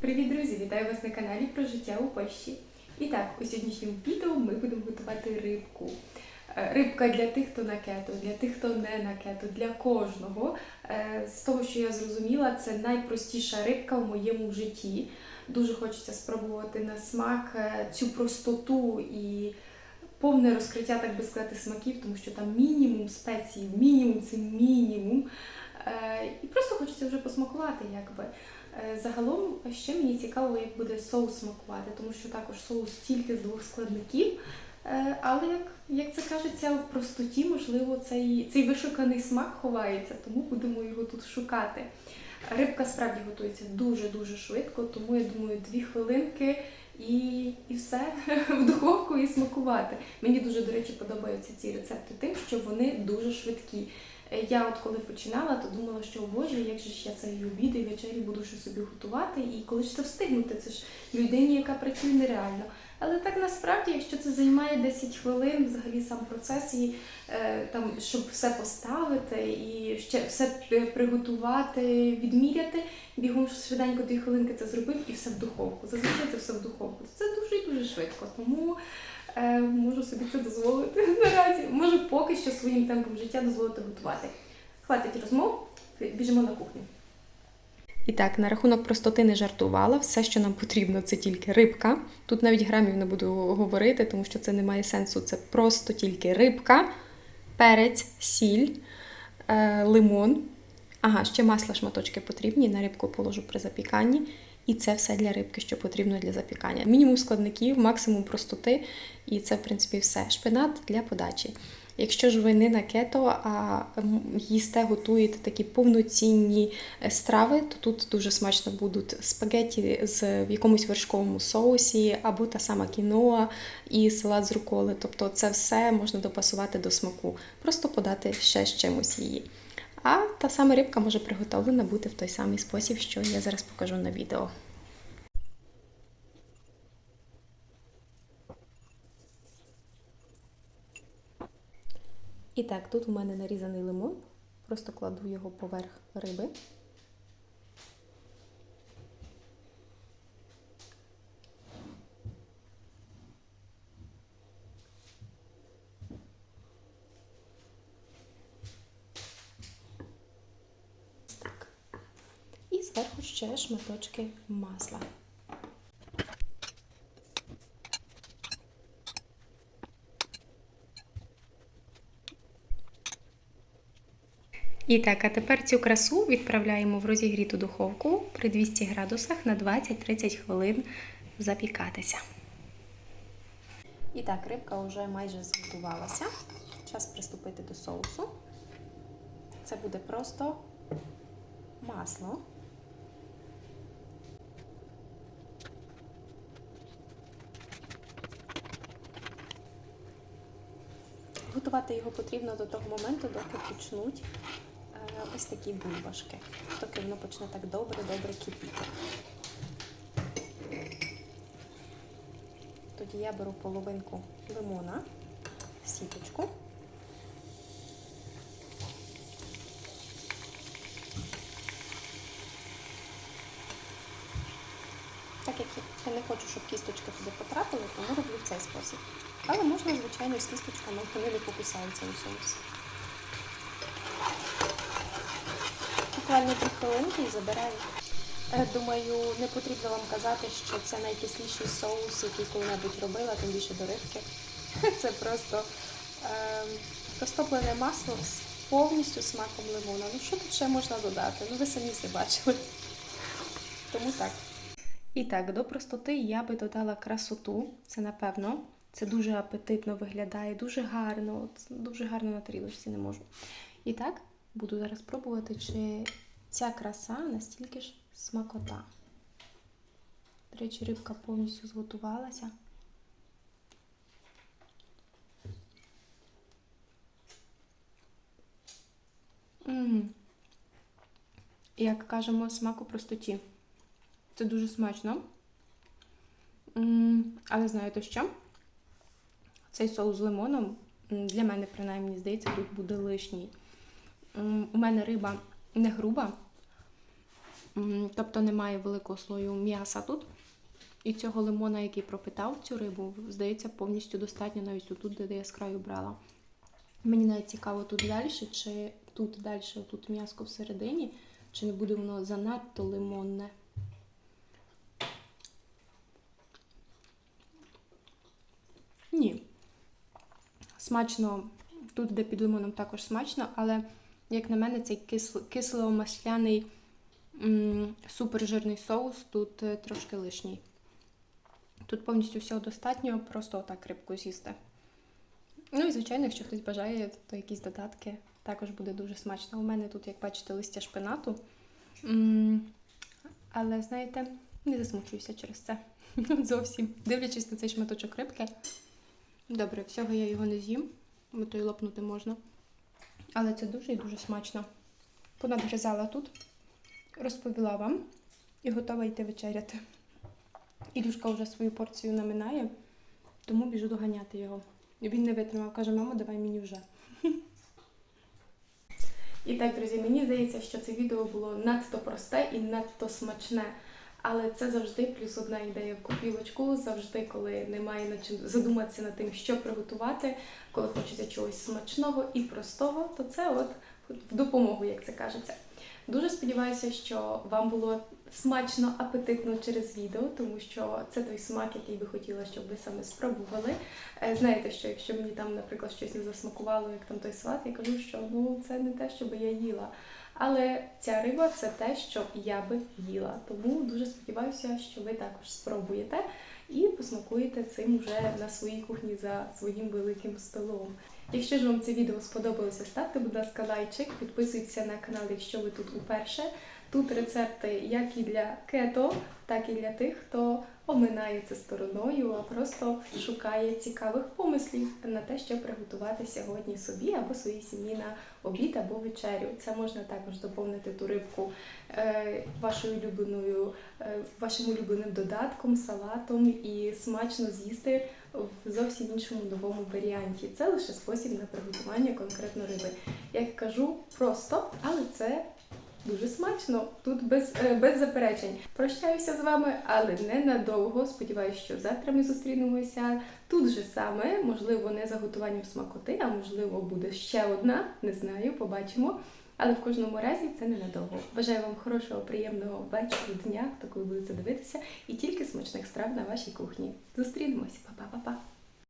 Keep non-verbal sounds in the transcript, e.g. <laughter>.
Привіт, друзі! Вітаю вас на каналі про життя у Польщі. І так, у сьогоднішньому відео ми будемо готувати рибку. Е, Рибка для тих, хто на кето, для тих, хто не на кето, для кожного. Е, З того, що я зрозуміла, це найпростіша рибка в моєму житті. Дуже хочеться спробувати на смак е, цю простоту і повне розкриття, так би сказати, смаків, тому що там мінімум спецій, мінімум це мінімум. І просто хочеться вже посмакувати, якби. Е, Загалом ще мені цікаво, як буде соус смакувати, тому що також соус тільки з двох складників. Е, Але як, як це кажеться, в простоті, можливо, цей, цей вишуканий смак ховається, тому будемо його тут шукати. Рибка справді готується дуже-дуже швидко, тому я думаю, дві хвилинки і, і все <laughs> в духовку і смакувати. Мені дуже, до речі, подобаються ці рецепти тим, що вони дуже швидкі. Е, Я от коли починала, то думала, що о Боже, як же ж я це обід і вечері буду ще собі готувати, і коли ж це встигнути, це ж людині, яка працює нереально. Але так насправді, якщо це займає 10 хвилин, взагалі сам процес, і е, там, щоб все поставити і ще все приготувати, відміряти, бігом швиденько 2 хвилинки це зробив і все в духовку. Зазвичай це все в духовку. Це дуже і дуже швидко. Тому е, можу собі це дозволити <laughs> наразі. Можу поки що своїм темпом життя дозволити готувати. Хватить розмов, біжимо на кухню. І так, на рахунок простоти не жартувала. Все, що нам потрібно, це тільки рибка. Тут навіть грамів не буду говорити, тому що це не має сенсу. Це просто тільки рибка, перець, сіль, е, лимон. Ага, ще масла шматочки потрібні. На рибку положу при запіканні. І це все для рибки, що потрібно для запікання. Мінімум складників, максимум простоти, і це, в принципі, все. Шпинат для подачі. Якщо ж ви не на кето, а їсте, готуєте такі повноцінні е, страви, то тут дуже смачно будуть спагетті з в якомусь вершковому соусі, або та сама кіноа і салат з руколи. Тобто це все можна допасувати до смаку, просто подати ще з чимось її. А та сама рибка може приготовлена бути в той самий спосіб, що я зараз покажу на відео. І так, тут у мене нарізаний лимон. Просто кладу його поверх риби. Зверху ще шматочки масла. І так, а тепер цю красу відправляємо в розігріту духовку при 200 градусах на 20-30 хвилин запікатися. І так, рибка вже майже зготувалася. Час приступити до соусу. Це буде просто масло. Готувати його потрібно до того моменту, доки почнуть е, ось такі бульбашки. Доки воно почне так добре-добре кипіти. Тоді я беру половинку лимона, сіточку. Я не хочу, щоб кісточки туди потрапили, тому роблю в цей спосіб. Але можна, звичайно, з кісточками, вони не покусаються у соус. Буквально дві хвилинки і забираю. Е, Думаю, не потрібно вам казати, що це найкисліший соус, який коли-небудь робила, тим більше до рибки. <laughs> Це просто е, розтоплене масло з повністю смаком лимона. Ну що тут ще можна додати? Ну ви самі все бачили. Тому так. І так, до простоти я би додала красоту, це напевно. Це дуже апетитно виглядає, дуже гарно, от, дуже гарно на тарілочці не можу. І так, буду зараз пробувати, чи ця краса настільки ж смакота. До речі, рибка повністю зготувалася. М. Як кажемо, смак у простоті. Це дуже смачно. Але знаєте що? Цей соус з лимоном, для мене, принаймні, здається, тут буде лишній. У мене риба не груба, Тобто немає великого слою м'яса тут. І цього лимона, який пропитав цю рибу, здається, повністю достатньо навіть тут, де я з краю брала. Мені навіть цікаво тут далі, чи тут далі, тут м'яско всередині, чи не буде воно занадто лимонне. Смачно, тут, де під лимоном, також смачно, але, як на мене, цей кисло- кисло-масляний супержирний соус тут е, трошки лишній. Тут повністю всього достатньо, просто отак рибку з'їсти. Ну і звичайно, якщо хтось бажає, то якісь додатки також буде дуже смачно. У мене тут, як бачите, листя шпинату. Але знаєте, не засмучуюся через це. <laughs> Зовсім. Дивлячись на цей шматочок рибки. Добре, всього я його не з'їм, бо то й лопнути можна. Але це дуже і дуже смачно. Понадгризала тут, розповіла вам і готова йти вечеряти. Ілюшка вже свою порцію наминає, тому біжу доганяти його. І Він не витримав, каже, мамо, давай мені вже. <laughs> І так, друзі, мені здається, що це відео було надто просте і надто смачне. Але це завжди плюс одна ідея в купілочку, Завжди, коли немає над чим задуматися над тим, що приготувати, коли хочеться чогось смачного і простого, то це от в допомогу, як це кажеться. Дуже сподіваюся, що вам було смачно, апетитно через відео, тому що це той смак, який би хотіла, щоб ви саме спробували. Е, Знаєте, що якщо мені там, наприклад, щось не засмакувало, як там той салат, я кажу, що ну це не те, що би я їла. Але ця риба це те, що я би їла. Тому дуже сподіваюся, що ви також спробуєте і посмакуєте цим вже на своїй кухні за своїм великим столом. Якщо ж вам це відео сподобалося, ставте, будь ласка, лайчик, підписуйтесь на канал, якщо ви тут уперше. Тут рецепти як і для кето, так і для тих, хто оминає це стороною, а просто шукає цікавих помислів на те, що приготувати сьогодні собі або своїй сім'ї на обід або вечерю. Це можна також доповнити ту рибку е, вашою улюбленою, е, вашим улюбленим додатком, салатом і смачно з'їсти в зовсім іншому новому варіанті. Це лише спосіб на приготування конкретно риби. Як кажу, просто, але це дуже смачно. Тут без, е, без заперечень. Прощаюся з вами, але ненадовго. Сподіваюся, що завтра ми зустрінемося тут же саме. Можливо, не за готуванням смакоти, а можливо, буде ще одна. Не знаю, побачимо. Але в кожному разі це ненадовго. Бажаю вам хорошого, приємного вечора, дня, хто коли будете дивитися, і тільки смачних страв на вашій кухні. Зустрінемось, Па-па-па-па!